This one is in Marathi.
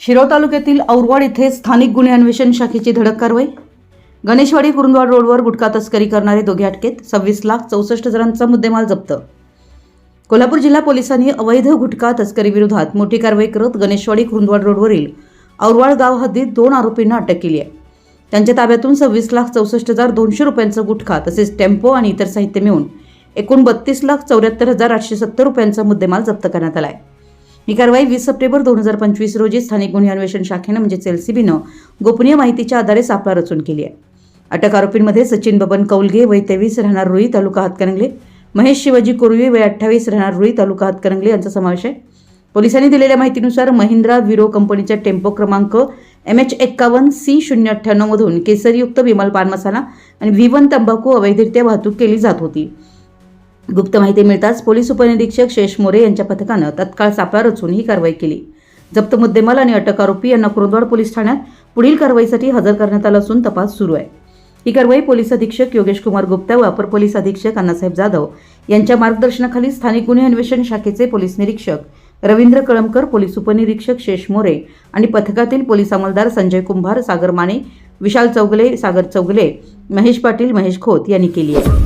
शिरोळ तालुक्यातील औरवाड येथे स्थानिक गुन्हे अन्वेषण शाखेची धडक कारवाई. गणेशवाडी कुरुंदवाड रोडवर गुटखा तस्करी करणारे दोघे अटकेत. सव्वीस लाख चौसष्ट जणांचा मुद्देमाल जप्त. कोल्हापूर जिल्हा पोलिसांनी अवैध गुटखा तस्करी विरोधात मोठी कारवाई करत गणेशवाडी कुरुंदवाड रोडवरील औरवाड गाव हद्दीत दोन आरोपींना अटक केली आहे. त्यांच्या ताब्यातून सव्वीस लाख चौसष्ट हजार दोनशे रुपयांचा गुटखा तसेच टेम्पो आणि इतर साहित्य मिळून एकूण बत्तीस लाख चौऱ्याहत्तर हजार आठशे सत्तर रुपयांचा मुद्देमाल जप्त करण्यात आला आहे. ही कारवाई वीस सप्टेंबर दोन हजार पंचवीस रोजी स्थानिक गुन्हे अन्वेषण शाखेनं म्हणजेच एलसीबीनं गोपनीय माहितीच्या आधारे सापळा रचून केली आहे. अटक आरोपींमध्ये सचिन बबन कौलगे वय तेवीस राहणार रुई तालुका हातकणंगले महेश शिवाजी कुरवी वय अठ्ठावीस राहणार रुई तालुका हातकणंगले यांचा समावेश आहे. पोलिसांनी दिलेल्या माहितीनुसार महिंद्रा विरो कंपनीच्या टेम्पो क्रमांक एम एच एक्कावन्न सी शून्य अठ्ठ्याण्णवमधून केसरयुक्त विमल पान मसाला आणि व्ही वन तंबाखू अवैधरित्या वाहतूक केली जात होती. गुप्त माहिती मिळताच पोलीस उपनिरीक्षक शेष मोरे यांच्या पथकानं तत्काळ सापळा रचून ही कारवाई केली. जप्त मुद्देमाल आणि अटक आरोपी यांना कुरुंदवाड पोलीस ठाण्यात पुढील कारवाईसाठी हजर करण्यात आलं असून तपास सुरू आहे. ही कारवाई पोलीस अधीक्षक योगेश कुमार गुप्ता व अपर पोलीस अधीक्षक अण्णासाहेब जाधव यांच्या मार्गदर्शनाखाली स्थानिक गुन्हे अन्वेषण शाखेचे पोलीस निरीक्षक रवींद्र कळमकर पोलीस उपनिरीक्षक शेष मोरे आणि पथकातील पोलीस अंमलदार संजय कुंभार सागर माने विशाल चौगले सागर चौगले महेश पाटील महेश खोत यांनी केली आहे.